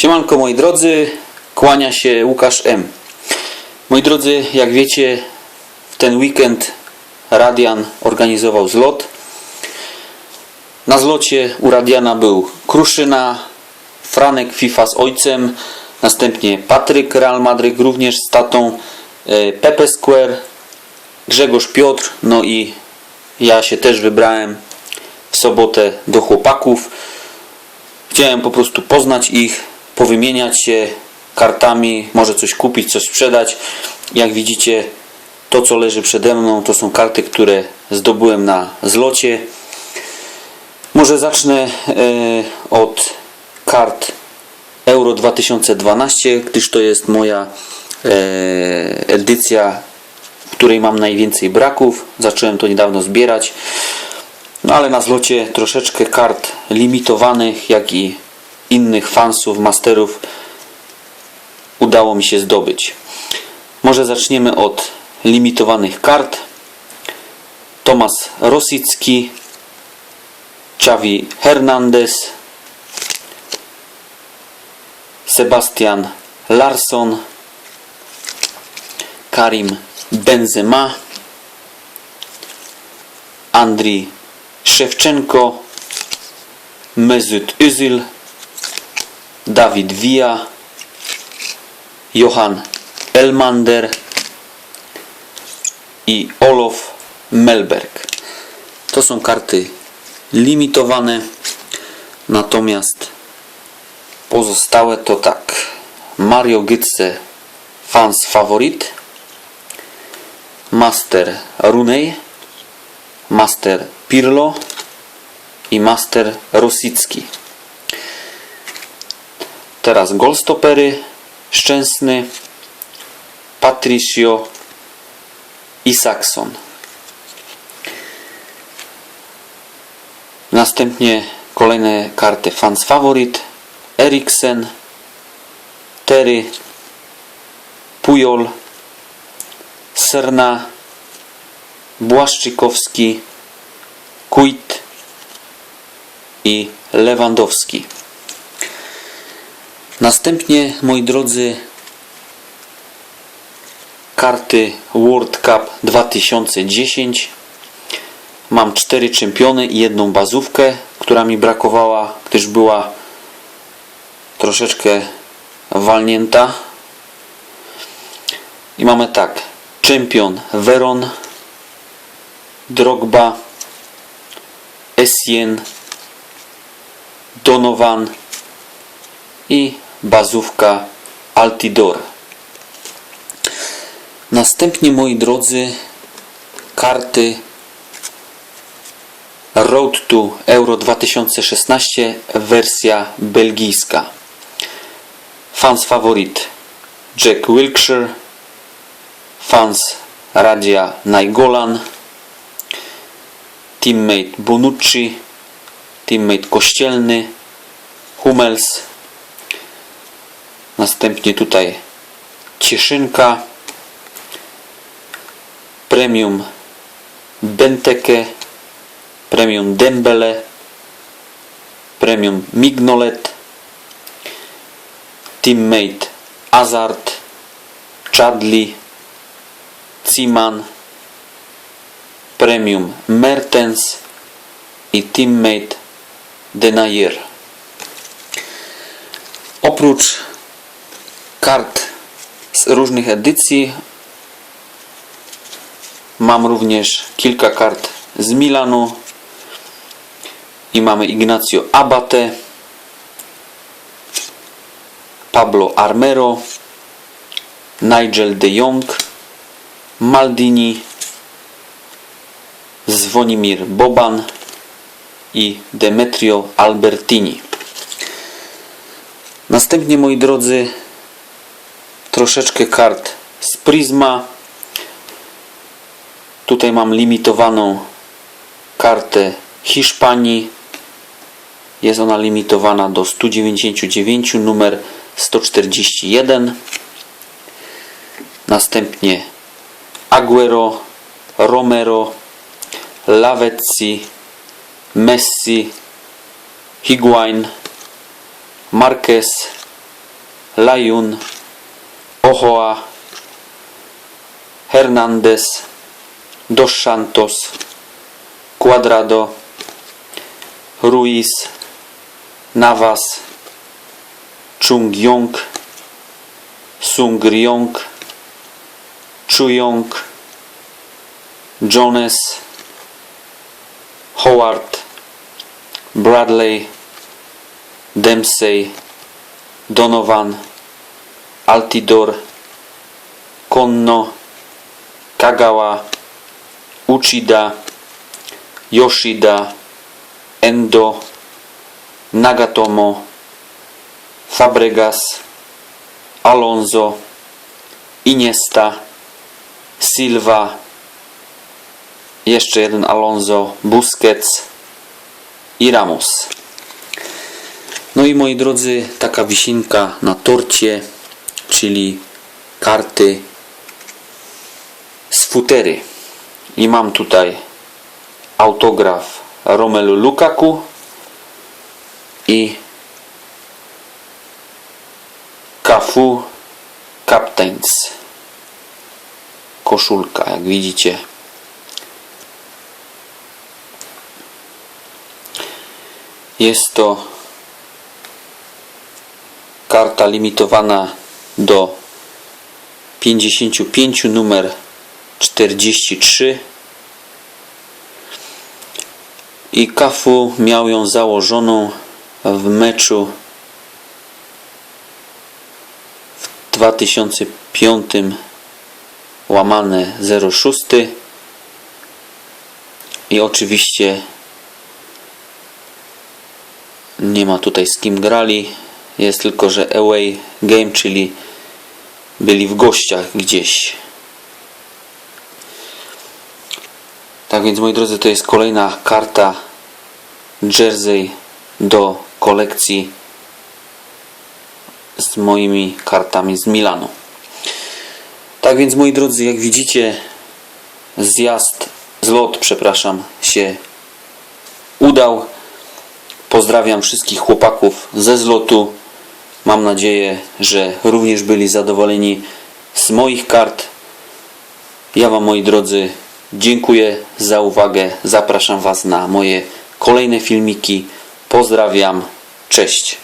Siemanko moi drodzy, kłania się Łukasz M. Moi drodzy, jak wiecie, w ten weekend Radian organizował zlot. Na zlocie u Radiana był Kruszyna, Franek FIFA z ojcem, następnie Patryk Real Madryt również z tatą, e, Pepe Square, Grzegorz Piotr, no i ja się też wybrałem w sobotę do chłopaków. Chciałem po prostu poznać ich, powymieniać się kartami, może coś kupić, coś sprzedać. Jak widzicie, to co leży przede mną to są karty, które zdobyłem na zlocie. Może zacznę e, od kart Euro 2012, gdyż to jest moja e, edycja, w której mam najwięcej braków. Zacząłem to niedawno zbierać. No ale na zlocie troszeczkę kart limitowanych, jak i innych fansów, masterów udało mi się zdobyć. Może zaczniemy od limitowanych kart. Tomasz Rosicki, Xavi Hernandez, Sebastian Larsson, Karim Benzema, Andrii Szewczenko, Mesut Özil, Dawid Villa, Johan Elmander i Olof Melberg. To są karty limitowane, natomiast pozostałe to tak. Mario Götze Fans Favorit, Master Rooney, Master Pirlo i Master Rosicki. Teraz golstopery Szczęsny, Patricio i Saxon. Następnie kolejne karty Fans Favorit, Eriksen, Terry, Pujol, Serna, Błaszczykowski, Kuit i Lewandowski. Następnie, moi drodzy, karty World Cup 2010. Mam cztery czempiony i jedną bazówkę, która mi brakowała, gdyż była troszeczkę walnięta. I mamy tak. Czempion Veron, Drogba, Essien, Donovan i bazówka Altidor. Następnie moi drodzy karty Road to Euro 2016 wersja belgijska. Fans favorit Jack Wilkshire, fans Radia Najgolan, teammate Bonucci, teammate Kościelny, Hummels, następnie tutaj Cieszynka, Premium Benteke, Premium Dembele, Premium Mignolet, Teammate Azard, Chadli, Ciman, Premium Mertens i Teammate Denayer. Oprócz kart z różnych edycji mam również kilka kart z Milanu i mamy Ignacio Abate, Pablo Armero, Nigel de Jong, Maldini, Zwonimir Boban i Demetrio Albertini. Następnie moi drodzy troszeczkę kart z Prisma. Tutaj mam limitowaną kartę Hiszpanii. Jest ona limitowana do 199, numer 141. Następnie Aguero, Romero, Lavezzi, Messi, Higuain, Marquez, Layun, Ochoa, Hernández, Dos Santos, Cuadrado, Ruiz, Navas, Chung Yong, Sung Ryong, Chuyong, Jones, Howard, Bradley, Dempsey, Donovan, Altidor, Konno, Kagawa, Uchida, Yoshida, Endo, Nagatomo, Fabregas, Alonso, Iniesta, Silva, jeszcze jeden Alonso, Busquets i Ramos. No i moi drodzy, taka wisinka na torcie, czyli karty z futery. I mam tutaj autograf Romelu Lukaku i Cafu Captains. Koszulka, jak widzicie. Jest to karta limitowana do 55 numer 43 i Kafu miał ją założoną w meczu w 2005 łamane 06 i oczywiście nie ma tutaj z kim grali jest tylko, że away game, czyli byli w gościach gdzieś. Tak więc moi drodzy to jest kolejna karta jersey do kolekcji z moimi kartami z Milanu. Tak więc moi drodzy jak widzicie zjazd zlot przepraszam się udał. Pozdrawiam wszystkich chłopaków ze zlotu. Mam nadzieję, że również byli zadowoleni z moich kart. Ja Wam, moi drodzy, dziękuję za uwagę. Zapraszam Was na moje kolejne filmiki. Pozdrawiam. Cześć.